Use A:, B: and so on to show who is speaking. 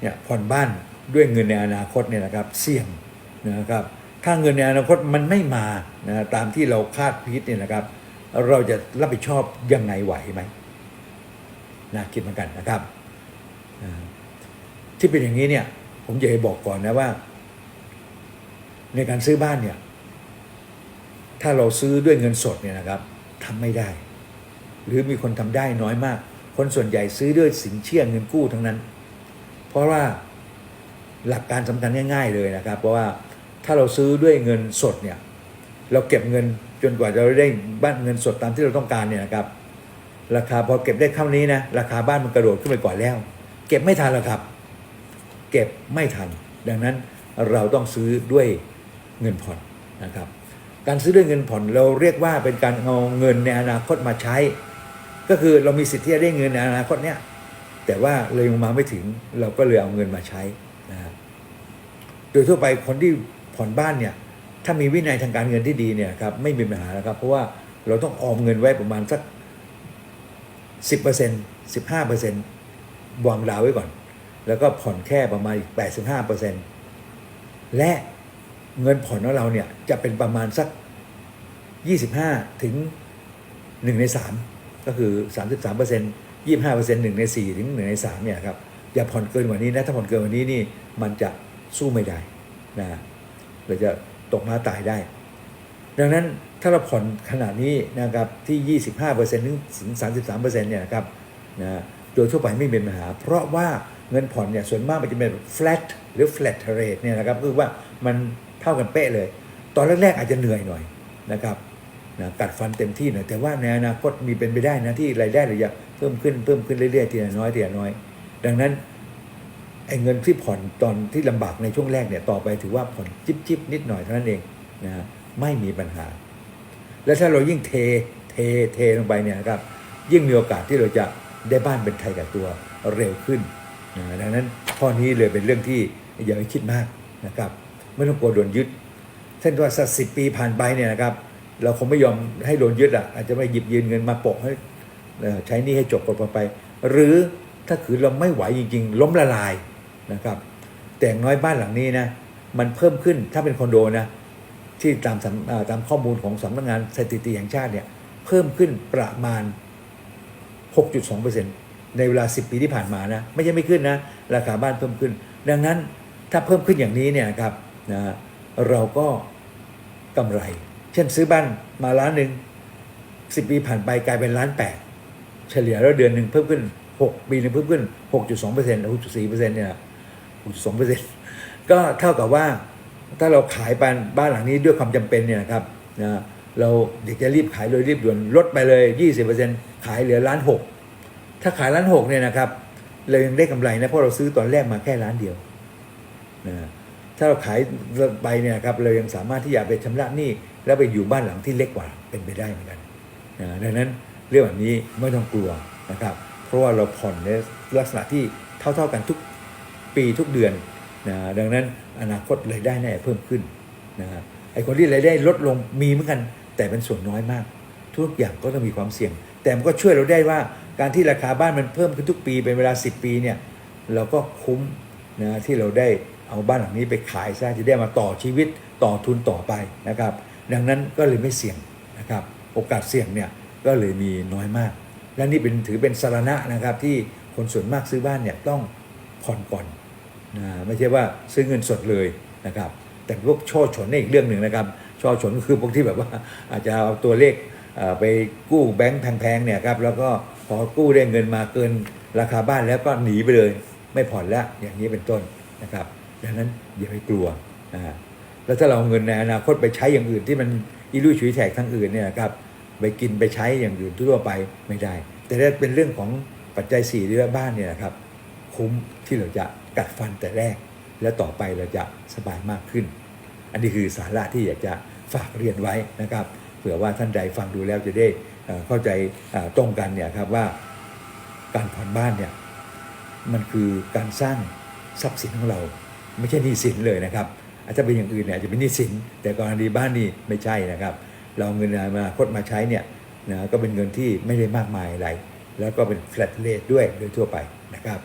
A: เนี่ยผ่อนบ้านด้วยเงินในอนาคตเนี่ยนะครับเสี่ยงนะครับถ้าเงินในอนาคตมันไม่มานะตามที่เราคาดพิจเนี่ยนะครับ เราจะรับผิดชอบยังไงไหวไหมนะคิดเหมือนกันนะครับ ที่เป็นอย่างนี้เนี่ย ผมอยากจะบอกก่อนนะว่า ในการซื้อบ้านเนี่ย ถ้าเราซื้อด้วยเงินสดเนี่ยนะครับทำไม่ได้ หรือมีคนทำได้น้อยมาก คนส่วนใหญ่ซื้อด้วยสินเชื่อเงินกู้ทั้งนั้น ราะว่าหลักการสำคัญง่าย ๆ เลยนะครับ เพราะว่าถ้าเราซื้อด้วยเงินสดเนี่ยเราเก็บเงินจนกว่าจะได้บ้านเงินสดตามที่เราต้องการเนี่ยนะครับ ราคาพอเก็บได้เท่านี้นะราคาบ้านมันกระโดดขึ้นไปก่อนแล้ว เก็บไม่ทันแล้วครับ เก็บไม่ทัน ดังนั้นเราต้องซื้อด้วยเงินผ่อนนะครับ การซื้อด้วยเงินผ่อนเราเรียกว่าเป็นการเอาเงินในอนาคตมาใช้ ก็คือเรามีสิทธิ์ที่จะได้เงินในอนาคตเนี่ย แต่ว่าเลยยังมาไม่ถึงเราก็เลยเอาเงินมาใช้นะครับโดยทั่วไปคนที่ผ่อนบ้านเนี่ย ถ้ามีวินัยทางการเงินที่ดีเนี่ยครับไม่มีปัญหาแล้วครับเพราะว่าเราต้องออมเงินไว้ประมาณสัก10% 15%วางดาวไว้ก่อน แล้วก็ผ่อนแค่ประมาณอีก85%และเงินผ่อนของเราเนี่ยจะเป็นประมาณสัก25ถึง1ใน3ก็คือ33เปอร์เซ็นต์ 25เปอร์เซ็นต์1ใน4ถึง1ใน3เนี่ยครับอย่าผ่อนเกินกว่านี้นะถ้าผ่อนเกินกว่านี้นี่มันจะสู้ไม่ได้นะเราจะตกมาตายได้ ดังนั้นถ้าเราผ่อนขนาดนี้นะครับที่25%ถึงถึง33%เปอร์เซ็นต์เนี่ยนะครับนะโดยทั่วไปไม่มีปัญหา เพราะว่าเงินผ่อนเนี่ยส่วนมากมันจะเป็นแบบ flat หรือ flat rate เนี่ยนะครับคือว่ามันเท่ากันเป๊ะเลย ตอนแรกๆอาจจะเหนื่อยหน่อยนะครับ นะกัดฟันเต็มที่น่อยแต่ว่าในอนาคตมีเป็นไปได้นะที่รายได้เราจะเพิ่มขึ้นเพิ่มขึ้นเรื่อยๆทีละน้อยทีละน้อย ดังนั้นไอ้เงินที่ผ่อนตอนที่ลำบากในช่วงแรกเนี่ยต่อไปถือว่าผ่อนจิบจิบๆนิดหน่อยเท่านั้นเองนะไม่มีปัญหา แล้วถ้าเรายิ่งเทเทเทลงไปเนี่ยครับ ยิ่งมีโอกาสที่เราจะได้บ้านเป็นไทยกับตัวเร็วขึ้นนะดังนั้นข้อนี้เลยเป็นเรื่องที่อย่าไปคิดมากนะครับ ไม่ต้องกลัวโดนยึดเช่นว่าสักสิปีผ่านไปเนี่ยนะครับ เราคงไม่ยอมให้โดนยึดอะอาจจะไม่หยิบยืนเงินมาโปะให้ใช้นี้ให้จบกันไป หรือถ้าคือเราไม่ไหวจริง ๆ ล้มละลายนะครับ แต่งน้อยบ้านหลังนี้นะมันเพิ่มขึ้นถ้าเป็นคอนโดนะที่ตามตามข้อมูลของสำนักงานสถิติแห่งชาติเนี่ยเพิ่มขึ้นประมาณ 6.2%ในเวลา 10 ปีที่ผ่านมานะไม่ใช่ไม่ขึ้นนะราคาบ้านเพิ่มขึ้น ดังนั้นถ้าเพิ่มขึ้นอย่างนี้เนี่ยครับนะเราก็กำไร เช่นซื้อบ้านมาล้านหนึ่ง10ปีผ่านไปกลายเป็นล้านแปดเฉลี่ยแล้วเดือนหนึ่งเพิ่มขึ้น6ปีหนึงเพิ่มขึ้น6.2%หกจุดสี่เปอรือ6.4%เนี่ยนะ6.2%ก็เท่ากับว่าถ้าเราขายบ้านบ้านหลังนี้ด้วยความจำเป็นเนี่ยนะครับนะเราเด็กจะรีบขายเลยรีบด่วนลดไปเลย20%ขายเหลือล้านหกถ้าขายล้านหกเนี่ยนะครับเรายังได้กำไรนะเพราะเราซื้อตอนแรกมาแค่ล้านเดียวนะ ถ้าเราขายไปเนี่ยครับเรายังสามารถที่จะไปชำระหนี้แล้วไปอยู่บ้านหลังที่เล็กกว่าเป็นไปได้เหมือนกันนะดังนั้นเรื่องแบบนี้ไม่ต้องกลัวนะครับ เพราะว่าเราผ่อนในลักษณะที่เท่าๆกันทุกปีทุกเดือนนะดังนั้นอนาคตรายได้แน่เพิ่มขึ้นนะครับไอ้คนที่รายได้ลดลงมีเหมือนกัน แต่เป็นส่วนน้อยมาก ทุกอย่างก็ต้องมีความเสี่ยง แต่มันก็ช่วยเราได้ว่าการที่ราคาบ้านมันเพิ่มขึ้นทุกปีเป็นเวลา 10 ปีเนี่ยเราก็คุ้มนะที่เราได้ เอาบ้านหลังนี้ไปขายซะจะได้มาต่อชีวิตต่อทุนต่อไปนะครับ ดังนั้นก็เลยไม่เสี่ยงนะครับ โอกาสเสี่ยงเนี่ยก็เลยมีน้อยมาก และนี่เป็นถือเป็นสารณะนะครับที่คนส่วนมากซื้อบ้านเนี่ยต้องผ่อนก่อนนะไม่ใช่ว่าซื้อเงินสดเลยนะครับ แต่พวกช่อฉนนี่อีกเรื่องหนึ่งนะครับ ช่อฉนก็คือพวกที่แบบว่าอาจจะเอาตัวเลขไปกู้แบงค์แพงๆเนี่ยครับแล้วก็พอกู้ได้เงินมาเกินราคาบ้านแล้วก็หนีไปเลย ไม่ผ่อนแล้วอย่างนี้เป็นต้นนะครับ ดังนั้นอย่าไปกลัวนะแล้วถ้าเราเอาเงินในอนาคตไปใช้อย่างอื่นที่มันอีลุยฉุยแฉกทั้งอื่นเนี่ยครับไปกินไปใช้อย่างอื่นทั่วไปไม่ได้ แต่ถ้าเป็นเรื่องของปัจจัยสี่เรื่องบ้านเนี่ยนะครับ คุ้มที่เราจะกัดฟันแต่แรก แล้วต่อไปเราจะสบายมากขึ้น อันนี้คือสาระที่อยากจะฝากเรียนไว้นะครับเผื่อว่าท่านใดฟังดูแล้วจะได้เข้าใจตรงกันเนี่ยครับว่าการผ่อนบ้านเนี่ยมันคือการสร้างทรัพย์สินของเรา ไม่ใช่หนี้สินเลยนะครับอาจจะเป็นอย่างอื่นเนี่ยอาจจะเป็นหนี้สิน แต่กรณีบ้านนี่ไม่ใช่นะครับ เราเงินมาคดมาใช้เนี่ยนะก็เป็นเงินที่ไม่ได้มากมายอะไร แล้วก็เป็นแฟลตเลทด้วยโดยทั่วไปนะครับ